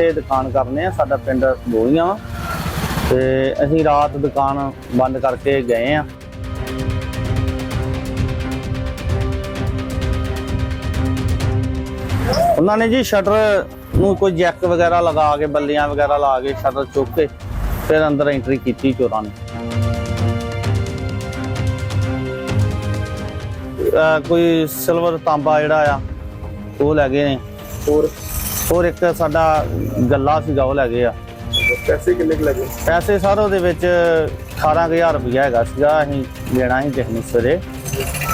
ਇਹ ਦੁਕਾਨ ਕਰਨੇ ਆ, ਸਾਡਾ ਪਿੰਡ ਗੋਲੀਆਂ ਵਾ। ਤੇ ਅਸੀਂ ਰਾਤ ਦੁਕਾਨ ਬੰਦ ਕਰਕੇ ਗਏ ਆ। ਉਹਨਾਂ ਨੇ ਜੀ ਸ਼ਟਰ ਨੂੰ ਕੋਈ ਜੈਕ ਵਗੈਰਾ ਲਗਾ ਕੇ, ਬੱਲੀਆਂ ਵਗੈਰਾ ਲਾ ਕੇ ਸ਼ਟਰ ਚੁੱਕ ਕੇ ਫਿਰ ਅੰਦਰ ਐਂਟਰੀ ਕੀਤੀ ਚੋਰਾਂ ਨੇ। ਕੋਈ ਸਿਲਵਰ ਤਾਂਬਾ ਜਿਹੜਾ ਆ, ਉਹ ਲੈ ਗਏ ਨੇ। ਹੋਰ? ਹੋਰ ਇੱਕ ਸਾਡਾ ਗੱਲਾ ਸੀਗਾ ਉਹ ਲੈ ਗਏ ਆ। ਪੈਸੇ ਕਿੰਨੇ ਕੁ ਲੱਗੇ ਪੈਸੇ ਸਰ ਉਹਦੇ ਵਿੱਚ 18000 ਰੁਪਇਆ ਹੈਗਾ ਸੀਗਾ ਅਸੀਂ ਲੈਣਾ ਸੀ ਕਿਸੇ ਨੂੰ ਸਵੇਰੇ।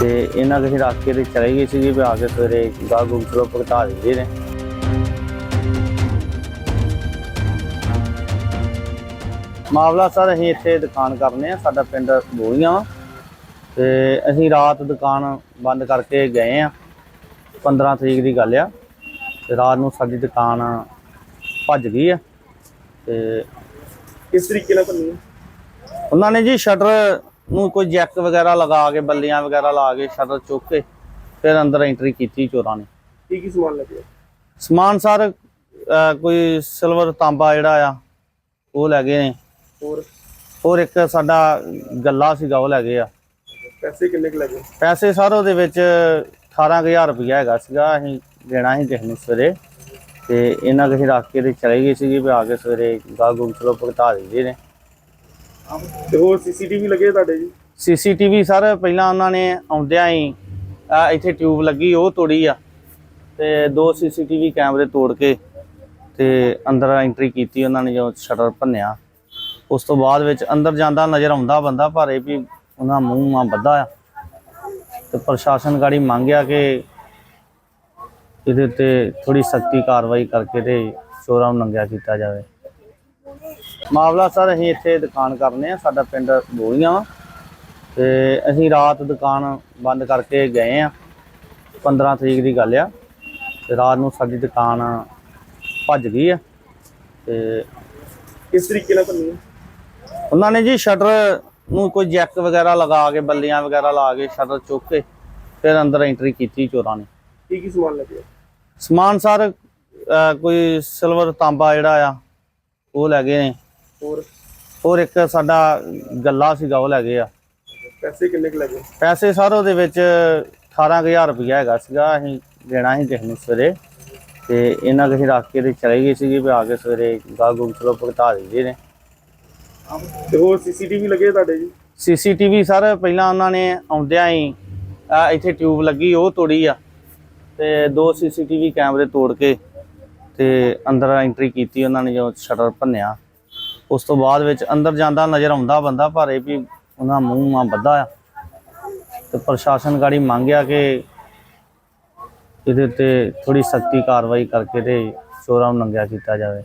ਤੇ ਇਹਨਾਂ ਕਿਸੇ ਰੱਖ ਕੇ ਤੇ ਚਲੇ ਗਏ ਸੀਗੇ ਵੀ ਆ ਕੇ ਸਵੇਰੇ ਗਾਹ ਗੁੰਮ ਚਲੋ ਭੁਗਤਾ ਦਿੰਦੇ ਨੇ। ਮਾਮਲਾ ਸਰ ਅਸੀਂ ਇੱਥੇ ਦੁਕਾਨ ਕਰਨੇ ਆ ਸਾਡਾ ਪਿੰਡ ਗੋਲੀਆਂ ਵਾ। ਤੇ ਅਸੀਂ ਰਾਤ ਦੁਕਾਨ ਬੰਦ ਕਰਕੇ ਗਏ ਆ 15 ਤਰੀਕ ਦੀ ਗੱਲ ਆ। ਤੇ ਰਾਤ ਨੂੰ ਸਾਡੀ ਦੁਕਾਨ ਭੱਜ ਗਈ ਆ ਤੇ ਕਿਸ ਤਰੀਕੇ ਨਾਲ ਹੈ? ਉਹਨਾਂ ਨੇ ਜੀ ਸ਼ਟਰ ਨੂੰ ਕੋਈ ਜੈਕ ਵਗੈਰਾ ਲਗਾ ਕੇ ਬੱਲੀਆਂ ਵਗੈਰਾ ਲਾ ਕੇ ਸ਼ਟਰ ਚੁੱਕ ਕੇ ਫਿਰ ਅੰਦਰ ਐਂਟਰੀ ਕੀਤੀ ਚੋਰਾਂ ਨੇ। ਕੀ ਕੀ ਸਮਾਨ ਲੱਗਿਆ ਸਮਾਨ ਸਰ ਕੋਈ ਸਿਲਵਰ ਤਾਂਬਾ ਜਿਹੜਾ ਆ ਉਹ ਲੈ ਗਏ ਨੇ। ਹੋਰ? ਹੋਰ ਇੱਕ ਸਾਡਾ ਗੱਲਾ ਸੀਗਾ ਉਹ ਲੈ ਗਏ ਆ। ਪੈਸੇ ਕਿੰਨੇ ਕੁ ਲੱਗੇ? ਪੈਸੇ ਸਰ ਉਹਦੇ ਵਿੱਚ 18000 ਰੁਪਇਆ ਹੈਗਾ ਸੀਗਾ ਅਸੀਂ ਲੈਣਾ ਸੀ ਕਿਸੇ ਨੂੰ ਸਵੇਰੇ ਤੇ ਇਹਨਾਂ ਕਿਸੇ ਰੱਖ ਕੇ ਤੇ ਚਲੇ ਗਏ ਸੀਗੇ ਵੀ ਆ ਕੇ ਸਵੇਰੇ ਗਾਹ ਗੁੰਮ ਚਲੋ ਭੁਗਤਾ ਦਿੰਦੇ ਨੇ। ਤੇ ਹੋਰ ਸੀਸੀਟੀਵੀ ਲੱਗੇ ਤੁਹਾਡੇ ਜੀ? ਸੀਸੀਟੀਵੀ ਸਰ ਪਹਿਲਾਂ ਉਹਨਾਂ ਨੇ ਆਉਂਦਿਆਂ ਹੀ ਇੱਥੇ ਟਿਊਬ ਲੱਗੀ ਉਹ ਤੋੜੀ ਆ। ਤੇ ਦੋ ਸੀਸੀਟੀਵੀ ਕੈਮਰੇ ਤੋੜ ਕੇ ਤੇ ਅੰਦਰ ਐਂਟਰੀ ਕੀਤੀ ਉਹਨਾਂ ਨੇ ਜਦੋਂ ਸ਼ਟਰ ਭੰਨਿਆ। ਉਸ ਤੋਂ ਬਾਅਦ ਵਿੱਚ ਅੰਦਰ ਜਾਂਦਾ ਨਜ਼ਰ ਆਉਂਦਾ ਬੰਦਾ ਪਰ ਇਹ ਵੀ ਉਹਨਾਂ ਮੂੰਹ ਮਾ ਬੱਧਾ ਆ। ਤੇ ਪ੍ਰਸ਼ਾਸਨ ਗਾੜੀ ਮੰਗਿਆ ਕਿ ਇਹਦੇ ਤੇ ਥੋੜੀ ਸਖਤੀ ਕਾਰਵਾਈ ਕਰਕੇ ਤੇ ਚੋਰਾਂ ਨੂੰ ਨੰਗਿਆ ਕੀਤਾ ਜਾਵੇ। ਮਾਮਲਾ ਸਰ ਅਸੀਂ ਇੱਥੇ ਦੁਕਾਨ ਕਰਨੇ ਆ ਸਾਡਾ ਪਿੰਡ ਗੋਲੀਆਂ ਵਾ। ਤੇ ਅਸੀਂ ਰਾਤ ਦੁਕਾਨ ਬੰਦ ਕਰਕੇ ਗਏ ਆ। 15 ਤਰੀਕ ਦੀ ਗੱਲ ਆ। ਤੇ ਰਾਤ ਨੂੰ ਸਾਡੀ ਦੁਕਾਨ ਭੱਜ ਗਈ ਆ। ਤੇ ਕਿਸ ਤਰੀਕੇ ਨਾਲ ਹੈ? ਉਹਨਾਂ ਨੇ ਜੀ ਸ਼ਟਰ ਨੂੰ ਕੋਈ ਜੈਕ ਵਗੈਰਾ ਲਗਾ ਕੇ ਬੱਲੀਆਂ ਵਗੈਰਾ ਲਾ ਕੇ ਸ਼ਟਰ ਚੁੱਕ ਕੇ ਫਿਰ ਅੰਦਰ ਐਂਟਰੀ ਕੀਤੀ ਚੋਰਾਂ ਨੇ। ਕੀ ਕੀ ਸਮਾਨ ਲੱਗਿਆ ਸਮਾਨ ਸਰ ਕੋਈ ਸਿਲਵਰ ਤਾਂਬਾ ਜਿਹੜਾ ਆ ਉਹ ਲੈ ਗਏ ਨੇ। ਹੋਰ? ਹੋਰ ਇੱਕ ਸਾਡਾ ਗੱਲਾ ਸੀਗਾ ਉਹ ਲੈ ਗਏ ਆ। ਪੈਸੇ ਕਿੰਨੇ ਕੁ ਲੱਗੇ ਪੈਸੇ ਸਰ ਉਹਦੇ ਵਿੱਚ 18000 ਰੁਪਇਆ ਹੈਗਾ ਸੀਗਾ ਅਸੀਂ ਲੈਣਾ ਸੀ ਕਿਸੇ ਨੂੰ ਸਵੇਰੇ। ਤੇ ਇਹਨਾਂ ਕਿਸੇ ਰੱਖ ਕੇ ਤੇ ਚਲੇ ਗਏ ਸੀਗੇ ਵੀ ਆ ਕੇ ਸਵੇਰੇ ਗਾਹ ਗੁੰਮ ਚਲੋ ਭੁਗਤਾ ਦਿੰਦੇ ਨੇ। ਤੇ ਹੋਰ ਸੀਸੀਟੀਵੀ ਲੱਗੇ ਤੁਹਾਡੇ ਜੀ? ਸੀਸੀਟੀਵੀ ਸਰ ਪਹਿਲਾਂ ਉਹਨਾਂ ਨੇ ਆਉਂਦਿਆਂ ਹੀ ਇੱਥੇ ਟਿਊਬ ਲੱਗੀ ਉਹ ਤੋੜੀ ਆ। ਤੇ ਦੋ ਸੀਸੀਟੀਵੀ ਕੈਮਰੇ ਤੋੜ ਕੇ ਤੇ ਅੰਦਰ ਐਂਟਰੀ ਕੀਤੀ, ਉਹਨਾਂ ਨੇ ਜੋ ਸ਼ਟਰ ਭੰਨਿਆ। ਉਸ ਤੋਂ ਬਾਅਦ ਵਿੱਚ ਅੰਦਰ ਜਾਂਦਾ ਨਜ਼ਰ ਆਉਂਦਾ ਬੰਦਾ, ਪਰ ਇਹ ਵੀ ਉਹਨਾਂ ਮੂੰਹ ਮਾਂ ਬੱਧਾ ਆ। ਤੇ ਪ੍ਰਸ਼ਾਸਨ ਗਾੜੀ ਮੰਗਿਆ ਕਿ ਇਹਦੇ ਤੇ ਥੋੜੀ ਸਖਤੀ ਕਾਰਵਾਈ ਕਰਕੇ ਤੇ ਚੋਰਾਂ ਨੂੰ ਨੰਗਿਆ ਕੀਤਾ ਜਾਵੇ।